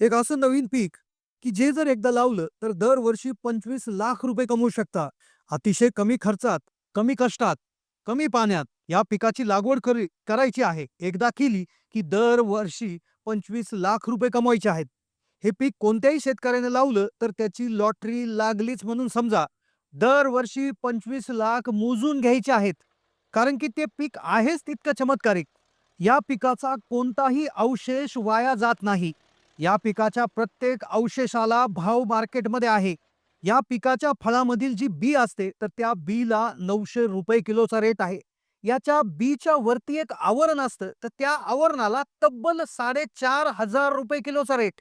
एक असं नवीन पीक की जे जर एकदा लावलं तर दरवर्षी पंचवीस लाख रुपये कमवू शकता. अतिशय कमी खर्चात कमी कष्टात कमी पाण्यात या पिकाची लागवड करी करायची आहे. एकदा केली की दरवर्षी पंचवीस लाख रुपये कमवायचे आहेत. हे पीक कोणत्याही शेतकऱ्याने लावलं तर त्याची लॉटरी लागलीच म्हणून समजा दरवर्षी पंचवीस लाख मोजून घ्यायचे आहेत. कारण की ते पीक आहेच तितकं चमत्कारिक. या पिकाचा कोणताही अवशेष वाया जात नाही. या पिकाच्या प्रत्येक अवशेषाला भाव मार्केटमध्ये आहे. या पिकाच्या फळामधील जी बी असते तर त्या बीला नऊशे रुपये किलोचा रेट आहे. याच्या बीच्या वरती एक आवरण असतं तर त्या आवरणाला तब्बल साडेचार हजार रुपये किलोचा रेट.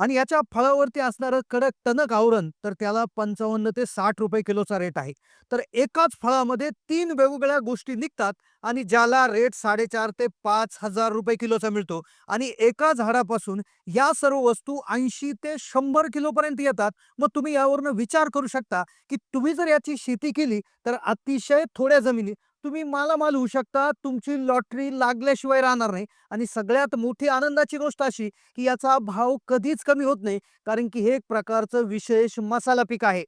आणि याच्या फळावरती असणारं कडक टणक आवरण तर त्याला पंचावन्न ते साठ रुपये किलोचा रेट आहे. तर एकाच फळामध्ये तीन वेगवेगळ्या गोष्टी निघतात आणि ज्याला रेट साडेचार ते पाच हजार रुपये किलोचा मिळतो. आणि एका झाडापासून या सर्व वस्तू ऐंशी ते शंभर किलोपर्यंत येतात. मग तुम्ही यावरनं विचार करू शकता की तुम्ही जर याची शेती केली तर अतिशय थोड्या जमिनी तुम्ही मालामाल होऊ शकता तुमची लॉटरी लागल्याशिवाय राहणार नाही. आणि सगळ्यात मोठी आनंदाची गोष्ट अशी की याचा भाव कधीच कमी होत नाही कारण की हे एक प्रकारचं विशेष मसाला पीक आहे.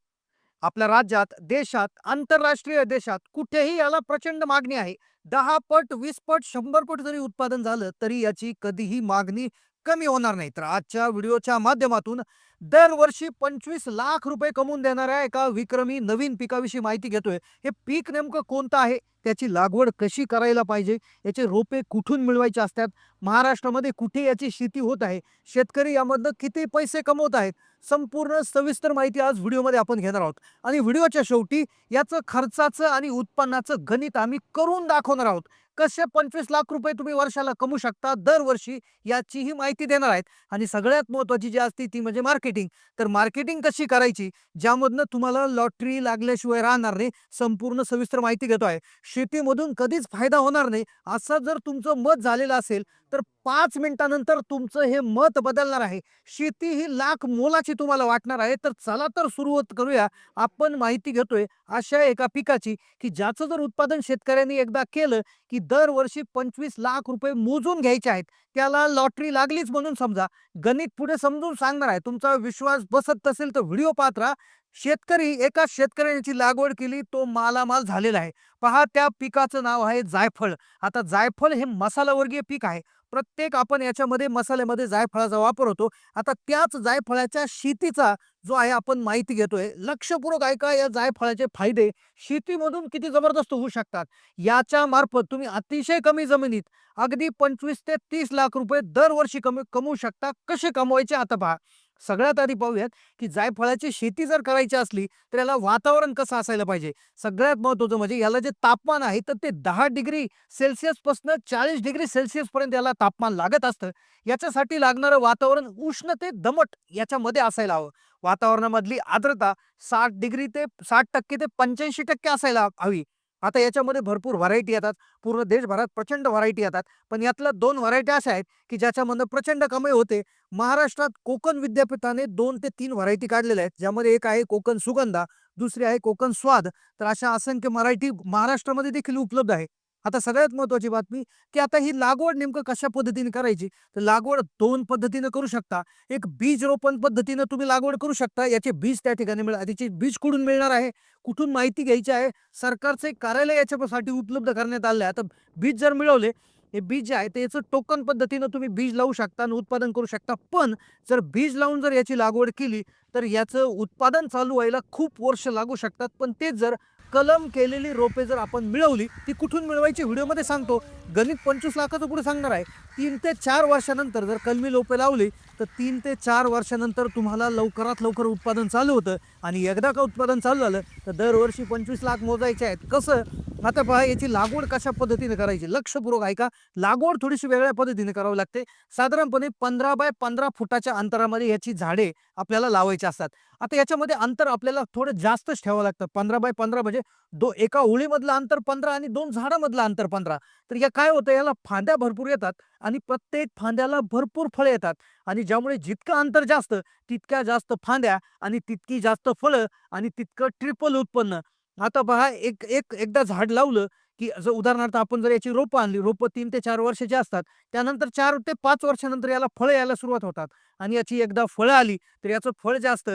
आपल्या राज्यात देशात आंतरराष्ट्रीय देशात कुठेही याला प्रचंड मागणी आहे. दहा पट वीस पट शंभर पट जरी उत्पादन झालं तरी याची कधीही मागणी कमी होणार नाही. तर आजच्या व्हिडिओच्या माध्यमातून दरवर्षी पंचवीस लाख रुपये कमवून देणाऱ्या एका विक्रमी नवीन पिकाविषयी माहिती घेतोय. हे पीक नेमकं कोणतं आहे? त्याची लागवड कशी करायला पाहिजे? याचे रोपे कुठून मिळवायचे असतात? महाराष्ट्रामध्ये कुठे याची शेती होत आहे? शेतकरी यामधनं किती पैसे कमवत आहेत? संपूर्ण सविस्तर माहिती आज व्हिडिओमध्ये आपण घेणार आहोत. आणि व्हिडिओच्या शेवटी याचं खर्चाचं आणि उत्पन्नाचं गणित आम्ही करून दाखवणार आहोत. कसे पंचवीस लाख रुपये तुम्ही वर्षाला कमवू शकता? दरवर्षी याचीही माहिती देणार आहेत. आणि सगळ्यात महत्त्वाची जी असते ती म्हणजे मार्केटिंग. तर मार्केटिंग कशी करायची? ज्यामधनं तुम्हाला लॉटरी लागल्याशिवाय राहणार नाही संपूर्ण सविस्तर माहिती घेतो आहे. शेतीमधून कधीच फायदा होणार नाही असं जर तुमचं मत झालेलं असेल तर पाच मिनिटानंतर तुमचं हे मत बदलणार आहे. शेती ही लाख मोलाची तुम्हाला वाटणार आहे. तर चला तर सुरुवात करूया. आपण माहिती घेतोय अशा एका पिकाची की ज्याचं जर उत्पादन शेतकऱ्यांनी एकदा केलं की दरवर्षी पंचवीस लाख रुपये मोजून घ्यायचे आहेत. त्याला लॉटरी लागलीच म्हणून समजा. गणित पुढे समजून सांगणार आहे. तुमचा विश्वास बसत असेल तर व्हिडिओ पाहत राहा. शेतकरी एका शेतकऱ्याची लागवड केली तो मालामाल झालेला आहे. पहा त्या पिकाचं नाव आहे जायफळ. आता जायफळ हे मसालावर्गीय पीक आहे. प्रत्येक आपण याच्यामध्ये मसाल्यामध्ये जायफळाचा वापर होतो. आता त्याच जायफळाच्या शेतीचा जो आहे आपण माहिती घेतोय. लक्षपूर्वक ऐका या जायफळाचे फायदे शेतीमधून किती जबरदस्त होऊ शकतात? याच्या मार्फत तुम्ही अतिशय कमी जमिनीत अगदी पंचवीस ते तीस लाख रुपये दरवर्षी कमी कमवू शकता. कसे कमवायचे आता पहा. सगळ्यात आधी पाहूयात की जायफळाची शेती जर करायची असली तर याला वातावरण कसं असायला पाहिजे? सगळ्यात महत्त्वाचं म्हणजे याला जे तापमान आहे तर ते दहा डिग्री सेल्सिअसपासून चाळीस डिग्री सेल्सिअस पर्यंत याला तापमान लागत असतं. याच्यासाठी लागणारं वातावरण उष्ण ते दमट याच्यामध्ये असायला हवं. वातावरणामधली आर्द्रता साठ डिग्री ते साठ टक्के ते पंच्याऐंशी टक्के असायला हवी. आता याच्यामध्ये भरपूर व्हरायटी येतात. पूर्ण देशभरात प्रचंड व्हरायटी येतात. पण यातल्या दोन व्हरायटी अशा आहेत की ज्याच्यामधनं प्रचंड कमाई होते. महाराष्ट्रात कोकण विद्यापीठाने दोन ते तीन व्हरायटी काढलेल्या आहेत. ज्यामध्ये एक आहे कोकण सुगंधा दुसरी आहे कोकण स्वाद. तर अशा असंख्य मराठी महाराष्ट्रामध्ये देखील उपलब्ध आहे. आता सगळ्यात महत्वाची बातमी की आता ही लागवड नेमकं कशा पद्धतीने करायची? तर लागवड दोन पद्धतीनं करू शकता. एक बीज रोपण पद्धतीनं तुम्ही लागवड करू शकता. याचे बीज त्या ठिकाणी मिळणार त्याचे बीज कुठून मिळणार आहे? कुठून माहिती घ्यायची आहे? सरकारचे एक कार्यालय याच्यासाठी उपलब्ध करण्यात आले आहे आता बीज जर मिळवले हे बीज जे आहे ते याचं टोकन पद्धतीनं तुम्ही बीज लावू शकता आणि उत्पादन करू शकता. पण जर बीज लावून जर याची लागवड केली तर याचं उत्पादन चालू व्हायला खूप वर्ष लागू शकतात. पण तेच जर कलम केलेली रोपे जर आपण मिळवली ती कुठून मिळवायची व्हिडिओमध्ये सांगतो. गणित पंचवीस लाखाचं पुढे सांगणार आहे? तीन ते चार वर्षानंतर जर कलमी रोपे लावली तर तीन ते चार वर्षानंतर तुम्हाला लवकरात लवकर उत्पादन चालू होतं. आणि एकदा का उत्पादन चालू झालं तर दरवर्षी पंचवीस लाख मोजायचे आहेत. कसं? आता पहा याची लागवड कशा पद्धतीने करायची? लक्षपूर्वक ऐका. लागवड थोडीशी वेगळ्या पद्धतीने करावी लागते. साधारणपणे पंधरा बाय पंधरा फुटाच्या अंतरामध्ये याची झाडे आपल्याला लावायची असतात. आता याच्यामध्ये अंतर आपल्याला थोडं जास्तच ठेवावं लागतं. पंधरा बाय पंधरा म्हणजे दो एका ओळीमधलं अंतर पंधरा आणि दोन झाडामधलं अंतर पंधरा. तर या काय होतं? याला फांद्या भरपूर येतात. आणि प्रत्येक फांद्याला भरपूर फळं येतात. आणि ज्यामुळे जितकं अंतर जास्त तितक्या जास्त फांद्या आणि तितकी जास्त फळं आणि तितकं ट्रिपल उत्पन्न. आता पहा एक एक एकदा झाड लावलं की जर उदाहरणार्थ आपण जर याची रोपं आणली रोपं तीन ते चार वर्षाची असतात त्यानंतर चार ते पाच वर्षानंतर याला फळं यायला सुरुवात होतात. आणि याची एकदा फळं आली तर याचं फळ जास्त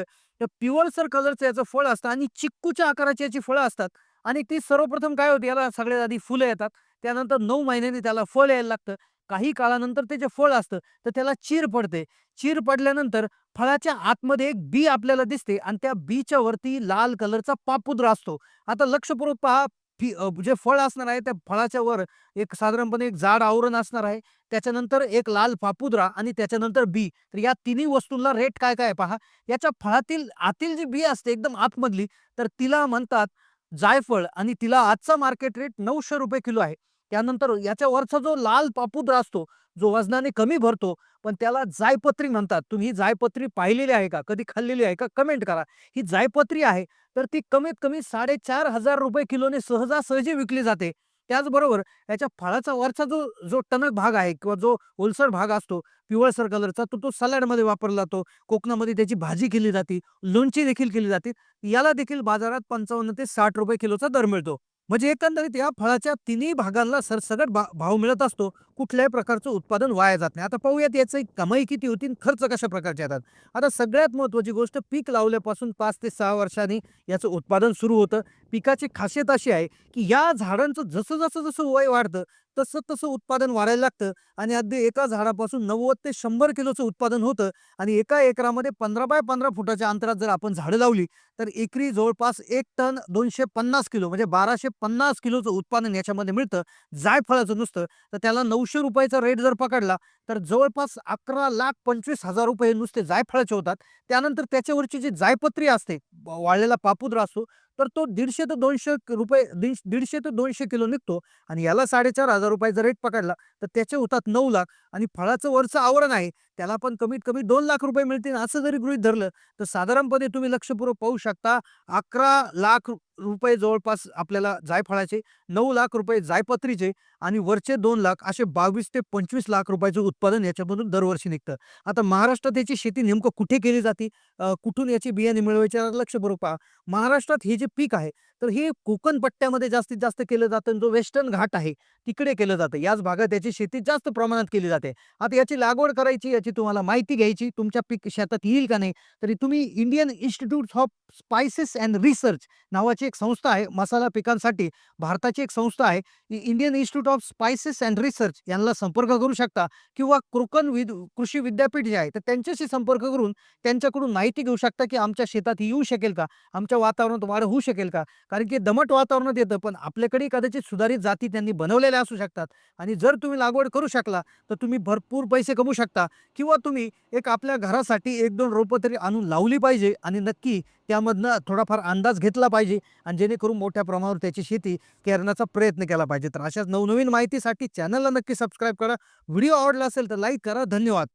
पिवळसर कलरचं याचं फळ असतं आणि चिक्कूच्या आकाराची याची फळं असतात. आणि ती सर्वप्रथम काय होते याला सगळ्यात आधी फुलं येतात. त्यानंतर नऊ महिन्यांनी त्याला फळ यायला लागतं. काही काळानंतर ते जे फळ असतं तर त्याला चीर पडते. चीर पडल्यानंतर फळाच्या आतमध्ये एक बी आपल्याला दिसते आणि त्या बीच्या वरती लाल कलरचा पापुद्रा असतो. आता लक्षपूर्वक पहा फी जे फळ असणार आहे त्या फळाच्या वर एक साधारणपणे एक जाड आवरण असणार आहे. त्याच्यानंतर एक लाल पापुद्रा आणि त्याच्यानंतर बी. तर या तिन्ही वस्तूंना रेट काय काय पहा? याच्या फळातील आतील जी बी असते एकदम आतमधली तर तिला म्हणतात जायफळ आणि तिला आजचा मार्केट रेट नऊशे रुपये किलो आहे. त्यानंतर याच्या वरचा जो लाल पापुद्रा असतो जो वजनाने कमी भरतो पण त्याला जायपत्री म्हणतात. तुम्ही ही जायपत्री पाहिलेली आहे का? कधी खाल्लेली आहे का? कमेंट करा. ही जायपत्री आहे तर ती कमीत कमी साडेचार हजार रुपये किलोने सहजासहजी विकली जाते. त्याचबरोबर याच्या फळाचा वरचा जो जो टणक भाग आहे किंवा जो ओलसर भाग असतो पिवळसर कलरचा तो तो सलाडमध्ये वापरला जातो. कोकणामध्ये त्याची भाजी केली जाते. लोणची देखील केली जाते. याला देखील बाजारात पंचावन्न ते साठ रुपये किलोचा दर मिळतो. म्हणजे एकंदरीत या फळाच्या तिन्ही भागांना सरसगट भाव मिळत असतो. कुठल्याही प्रकारचं उत्पादन वाया जात नाही. आता पाहूयात याचं कमाई किती होती आणि खर्च कशा प्रकारचे येतात. आता सगळ्यात महत्त्वाची गोष्ट पीक लावल्यापासून पाच ते सहा वर्षांनी याचं उत्पादन सुरू होतं. पिकाची खासियत अशी आहे की या झाडांचं जसं जसं जसं वय वाढतं तसं तसं उत्पादन वाढायला लागतं आणि अगदी एका झाडापासून नव्वद ते शंभर किलोचं उत्पादन होतं आणि एका एकरामध्ये पंधरा बाय पंधरा फुटाच्या अंतरात जर आपण झाडं लावली तर एकरी जवळपास एक टन दोनशे पन्नास किलो म्हणजे बाराशे पन्नास किलोचं उत्पादन याच्यामध्ये मिळतं. जायफळाचं नुसतं तर त्याला नऊ नऊशे रुपयाचा रेट जर पकडला तर जवळपास अकरा लाख पंचवीस हजार रुपये नुसते जायफळाचे होतात. त्यानंतर त्याच्यावरची जी जायपत्री असते वाळलेला पापुद्रा असतो तर तो दीडशे ते दोनशे रुपये दीडशे ते दोनशे किलो निघतो आणि याला साडेचार हजार रुपयाचा रेट पकडला तर त्याचे होतात नऊ लाख आणि फळाचं वरचं आवरण आहे त्याला पण कमीत कमी दोन लाख रुपये मिळतील असं जरी गृहित धरलं तर साधारणपणे तुम्ही लक्षपूर्वक पाहू शकता अकरा लाख रु- रुपये जवळपास आपल्याला जायफळाचे नऊ लाख रुपये जायपत्रीचे आणि वरचे दोन लाख असे बावीस ते पंचवीस लाख रुपयाचं उत्पादन याच्यामधून दरवर्षी निघतं. आता महाराष्ट्रात याची शेती नेमकं कुठे केली जाते? कुठून याची बियाणे मिळवायची? लक्षपूर्वक पहा. महाराष्ट्रात हे जे पीक आहे तर हे कोकण पट्ट्यामध्ये जास्तीत जास्त केलं जातं जो वेस्टर्न घाट आहे तिकडे केलं जातं. याच भागात याची शेती जास्त प्रमाणात केली जाते. आता याची लागवड करायची याची तुम्हाला माहिती घ्यायची तुमच्या पीक शेतात येईल का नाही तरी तुम्ही Indian Institute of Spices and Research नावाची एक संस्था आहे मसाला पिकांसाठी भारताची एक संस्था आहे. Indian Institute of Spices and Research यांना संपर्क करू शकता किंवा कोकण विद कृषी विद्यापीठ जे आहे तर त्यांच्याशी संपर्क करून त्यांच्याकडून माहिती घेऊ शकता की आमच्या शेतात ही येऊ शकेल का आमच्या वातावरणात वाढ होऊ शकेल का. कारण की दमट वातावरणात येतं पण आपल्याकडे कदाचित सुधारित जाती त्यांनी बनवलेल्या असू शकतात. आणि जर तुम्ही लागवड करू शकला तर तुम्ही भरपूर पैसे कमवू शकता. किंवा तुम्ही एक आपल्या घरासाठी एक दोन रोपं तरी आणून लावली पाहिजे आणि नक्की त्यामधनं थोडाफार अंदाज घेतला पाहिजे आणि जेणेकरून मोठ्या प्रमाणावर त्याची शेती करण्याचा प्रयत्न केला पाहिजे. तर अशाच नवनवीन माहितीसाठी चॅनलला नक्की सबस्क्राईब करा. व्हिडिओ आवडला असेल तर लाईक करा. धन्यवाद.